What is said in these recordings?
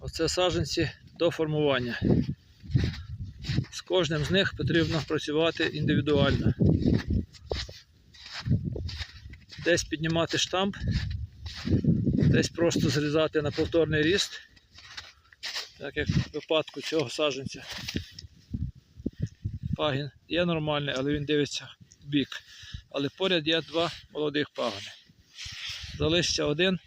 Оце саджанці до формування. З кожним з них потрібно працювати індивідуально. Десь піднімати штамп, десь просто зрізати на повторний ріст, так як в випадку цього саджанця. Пагін є нормальний, але він дивиться в бік. Але поряд є два молодих пагони. Залишиться один,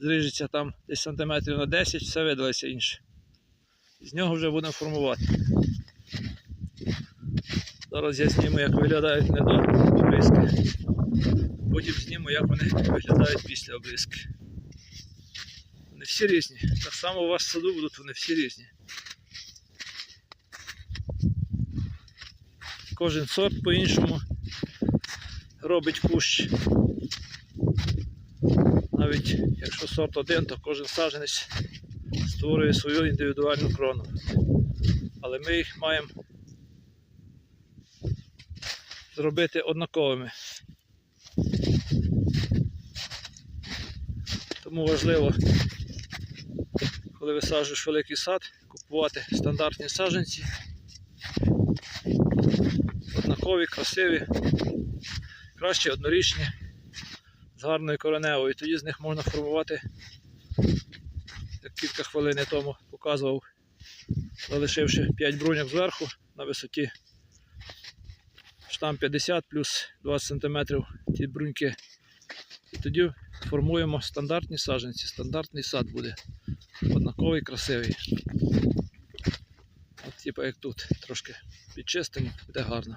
зріжеться там десь сантиметрів на 10, все видалося інше. З нього вже будемо формувати. Зараз я зніму, як виглядають недообрізки. Потім зніму, як вони виглядають після обрізки. Вони всі різні. Так само у вас в саду будуть вони всі різні. Кожен сорт по-іншому робить кущ. Навіть якщо сорт один, то кожен саджанець створює свою індивідуальну крону. Але ми їх маємо зробити однаковими. Тому важливо, коли висаджуєш великий сад, купувати стандартні саджанці. Однакові, красиві, краще однорічні, з гарною кореневою. Тоді з них можна формувати, як кілька хвилин тому показував, залишивши 5 бруньок зверху на висоті штам 50 плюс 20 см ті бруньки. І тоді формуємо стандартні саджанці. Стандартний сад буде. Однаковий, красивий. От, типу як тут, трошки підчистимо, буде гарно.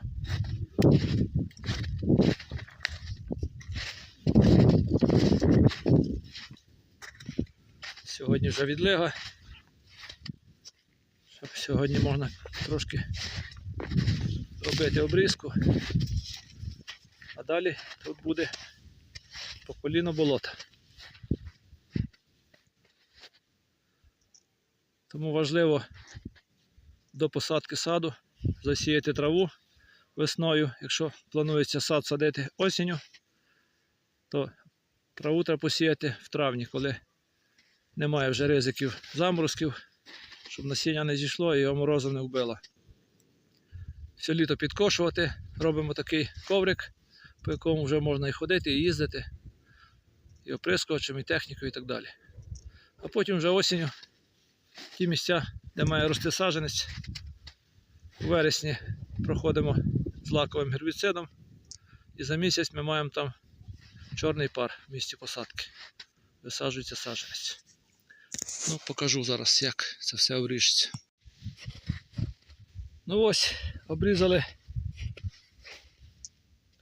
Сьогодні вже відлига. Щоб Сьогодні можна трошки робити обрізку. А далі тут буде по коліно болота. Тому важливо до посадки саду засіяти траву весною. Якщо планується сад садити осінню, то траву треба посіяти в травні, коли немає вже ризиків заморозків, щоб насіння не зійшло і його морозом не вбило. Все літо підкошувати, робимо такий коврик, по якому вже можна і ходити, і їздити, і оприскувачем, і технікою, і так далі. А потім вже осінню ті місця, де має рости саджанець, у вересні проходимо з лаковим гербіцидом, і за місяць ми маємо там чорний пар в місці посадки. Висаджується саджанець. Ну, покажу зараз, як це все обріжеться. Ну ось, обрізали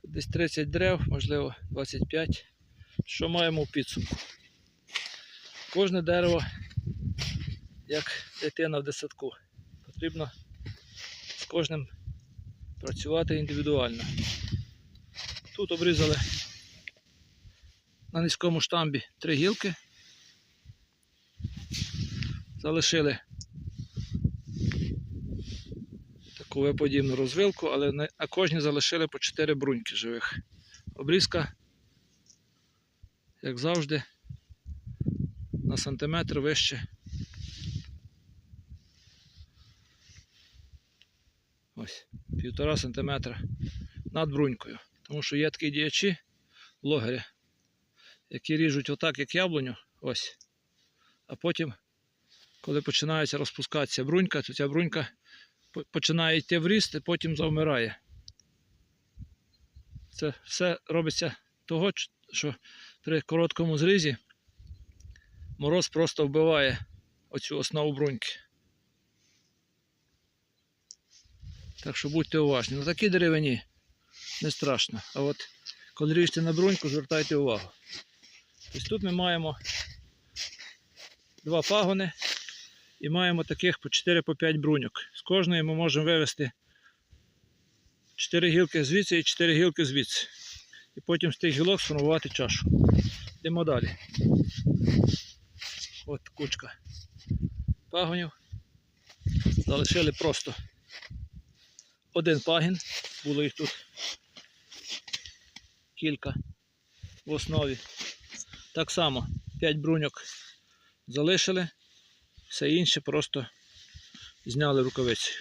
десь 30 дерев, можливо 25. Що маємо в підсумку? Кожне дерево, як дитина в десятку, потрібно з кожним працювати індивідуально. Тут обрізали на низькому штамбі три гілки. Залишили таку виподібну розвилку, але на кожній залишили по 4 бруньки живих. Обрізка, як завжди, на сантиметр вище. Ось, півтора сантиметра над брунькою. Тому що є такі діячі, блогери, які ріжуть отак, як яблуню, ось. А потім, коли починається розпускатися брунька, то ця брунька починає йти в ріст і потім завмирає. Це все робиться того, що при короткому зрізі мороз просто вбиває оцю основу бруньки. Так що будьте уважні. На такій деревині не страшно. А от коли ріжете на бруньку, звертайте увагу. Ось тут ми маємо два пагони і маємо таких по 4-5 бруньок. З кожної ми можемо вивести 4 гілки звідси і 4 гілки звідси. І потім з тих гілок сформувати чашу. Йдемо далі. От кучка пагонів. Залишили просто один пагін. Було їх тут кілька в основі. Так само 5 бруньок залишили, все інше просто зняли рукавицею.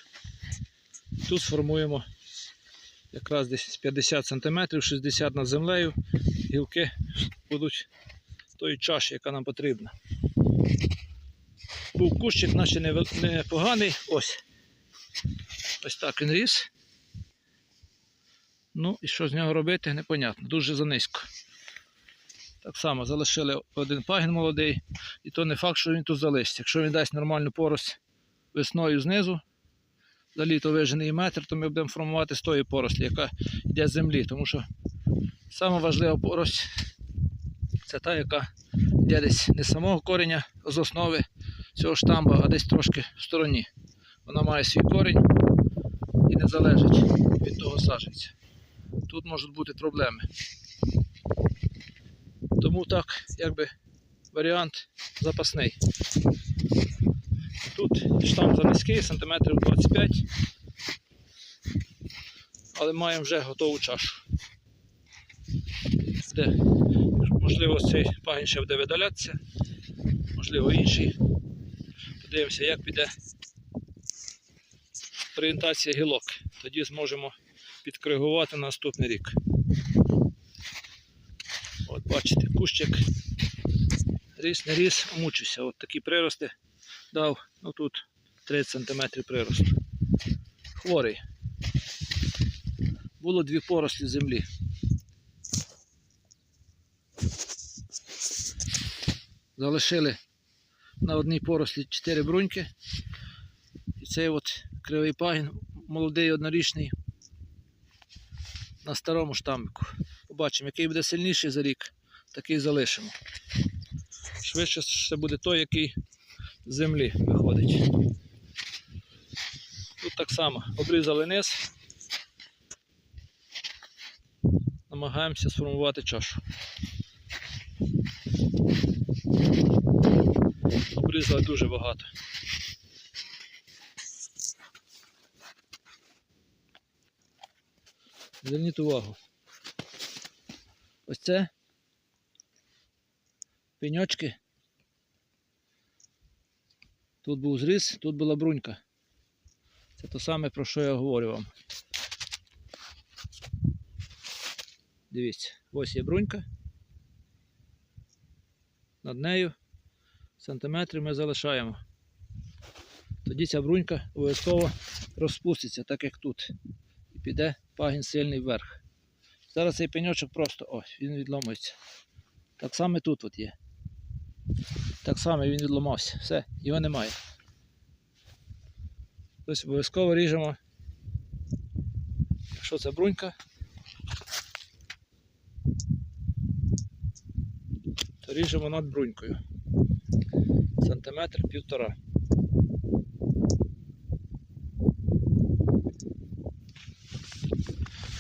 Тут сформуємо якраз десь 50 см, 60 над землею. Гілки будуть тої чаші, яка нам потрібна. Був кущик наче непоганий. Ось. Ось так він ріс. Ну і що з нього робити, непонятно. Дуже занизько. Так само залишили один пагін молодий, і то не факт, що він тут залишиться. Якщо він дасть нормальну порость весною знизу, за літо вижений метр, то ми будемо формувати з тої порослі, яка йде з землі. Тому що важлива порость це та, яка йде десь не з самого кореня, а з основи цього штамба, а десь трошки в стороні. Вона має свій корінь і не залежить від того саджанця. Тут можуть бути проблеми. Тому так, якби варіант запасний. Тут штамп занизький, сантиметрів 25, але маємо вже готову чашу. Де, можливо, цей пагін ще буде видалятися, можливо, інший. Подивимося, як піде орієнтація гілок. Тоді зможемо підкоригувати на наступний рік. Бачите, кущик ріс, не ріс, мучився. От такі прирости дав, ну тут 30 см приросту. Хворий. Було дві порослі землі. Залишили на одній порослі 4 бруньки. І цей от кривий пагін, молодий однорічний, на старому штамбику. Побачимо, який буде сильніший за рік, такий залишимо. Швидше це буде той, який з землі виходить. Тут так само обрізали низ. Намагаємося сформувати чашу. Обрізали дуже багато. Зверніть увагу. Ось це пеньочки. Тут був зріз, тут була брунька. Це те саме, про що я говорю вам. Дивіться, ось є брунька. Над нею сантиметри ми залишаємо. Тоді ця брунька обов'язково розпуститься, так як тут. І піде пагін сильний вверх. Зараз цей пеньочок просто ось, він відломується. Так само тут от є. Так само він відломався. Все, його немає. Тобто обов'язково ріжемо. Якщо це брунька, то ріжемо над брунькою. Сантиметр півтора.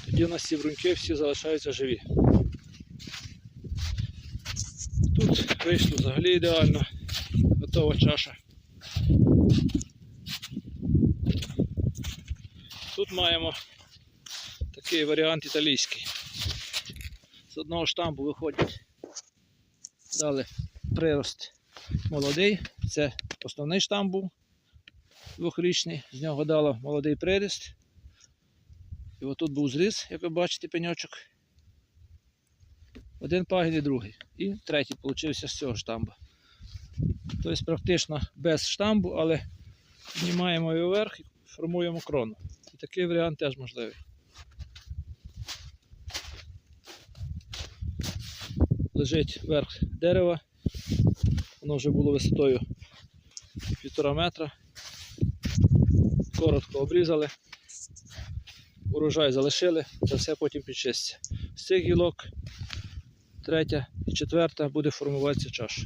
Тоді у нас ці бруньки всі залишаються живі. Тут вийшло взагалі ідеально. Готова чаша. Тут маємо такий варіант італійський. З одного штампу виходять. Дали прирост молодий. Це основний штамп був двохрічний, з нього дало молодий приріст. І отут був зріз, як ви бачите, пеньочок. Один пагін і другий. І третій получився з цього штамбу. Тобто практично без штамбу, але знімаємо його вверх і формуємо крону. І такий варіант теж можливий. Лежить верх дерева. Воно вже було висотою півтора метра. Коротко обрізали. Урожай залишили, це все потім підчиститься. З цих гілок третя і четверта буде формуватися чаша.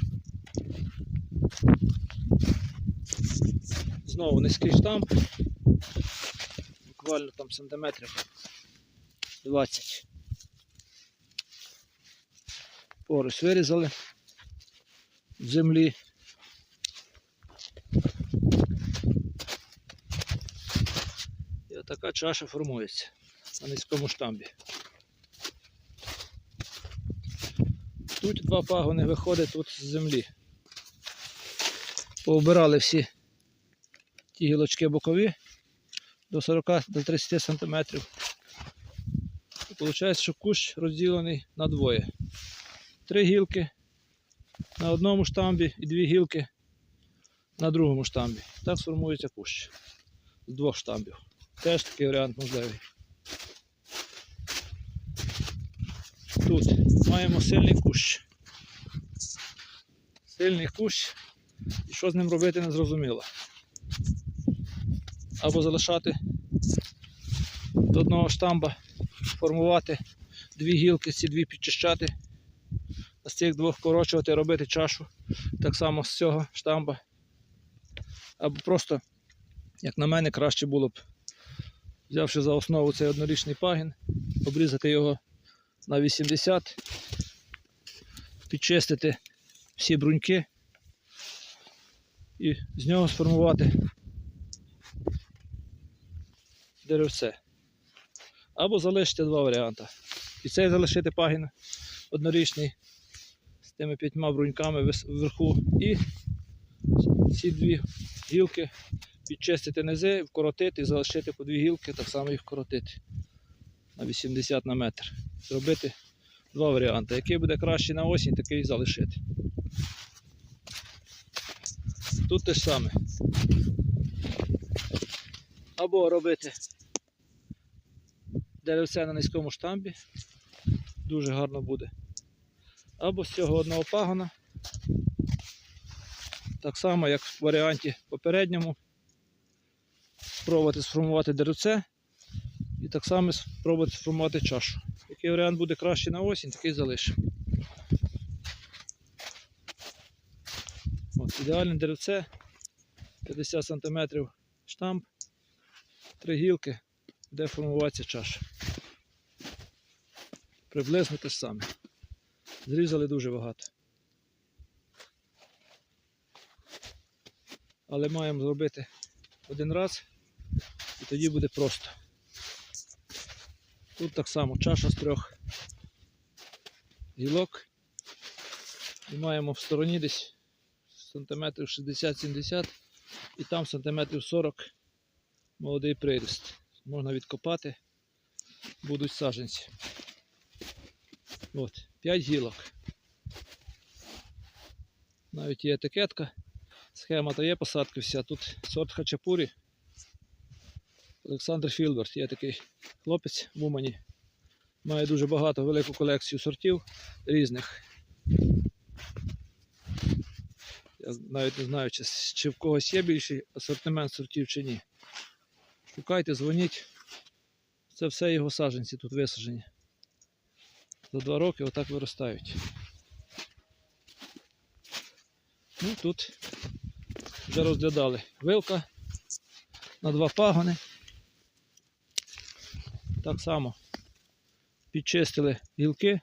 Знову низький штамп, буквально там сантиметрів 20. Порось вирізали в землі. І отака чаша формується на низькому штамбі. Тут два пагони виходить тут з землі. Пообирали всі ті гілочки бокові до 40 до 30 см. Виходить, що кущ розділений на двоє. Три гілки на одному штамбі і дві гілки на другому штамбі. Так сформується кущ з двох штамбів. Теж такий варіант можливий. Тут маємо сильний кущ. Сильний кущ. І що з ним робити не зрозуміло. Або залишати до одного штамба, формувати дві гілки, ці дві підчищати, а з цих двох корочувати, робити чашу. Так само з цього штамба. Або просто, як на мене, краще було б, взявши за основу цей однорічний пагін, обрізати його на 80, підчистити всі бруньки і з нього сформувати деревце. Або залишити два варіанти. І цей залишити пагін однорічний з тими п'ятьма бруньками вверху. І ці дві гілки підчистити низи, вкоротити, залишити по дві гілки, так само їх вкоротити на 80 на метр. Зробити два варіанти. Який буде краще на осінь, такий залишити. Тут те ж саме. Або робити деревце на низькому штамбі. Дуже гарно буде. Або з цього одного пагона. Так само, як в варіанті попередньому. Спробувати сформувати деревце і так само спробувати сформувати чашу. Який варіант буде краще на осінь, такий залишимо. Ідеальне деревце, 50 см штамп, три гілки, де формуватися чаша. Приблизно те саме. Зрізали дуже багато. Але маємо зробити один раз і тоді буде просто. Тут так само чаша з трьох гілок. І маємо в стороні десь сантиметрів 60-70 і там сантиметрів 40 молодий приріст. Можна відкопати, будуть саджанці. От, 5 гілок. Навіть є етикетка, схема то є посадки вся. Тут сорт хачапурі. Олександр Філберт, є такий хлопець в Умані. Має дуже багато велику колекцію сортів різних. Я навіть не знаю, чи, чи в когось є більший асортимент сортів чи ні. Шукайте, дзвоніть. Це все його саджанці тут висаджені. За два роки отак виростають. Ну тут вже розглядали вилка на два пагони. Так само підчистили гілки,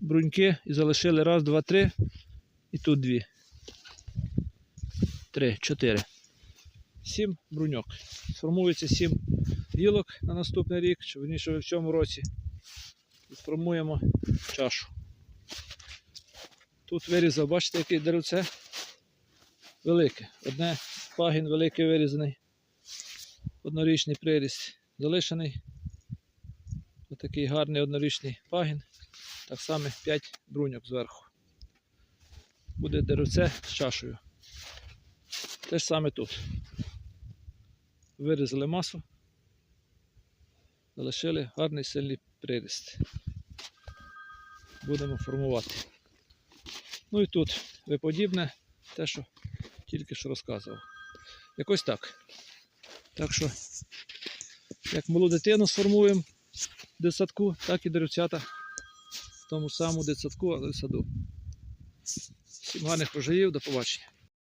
бруньки і залишили раз, два, три. І тут дві. Три, чотири. Сім бруньок. Сформується сім гілок на наступний рік, чи верніше в цьому році. І сформуємо чашу. Тут вирізав, бачите, яке деревце велике. Одне пагін великий вирізаний. Однорічний приріст залишений. Отакий гарний однорічний пагін. Так само 5 бруньок зверху. Буде деревце з чашею. Те ж саме тут. Вирізали масу, залишили гарний сильний приріст. Будемо формувати. Ну і тут виподібне те, що тільки що розказував. Якось так. Так що, як малу дитину сформуємо дитсадку, так і деревцята в тому самому дитсадку, але в саду. Всім гарних врожаїв, до побачення.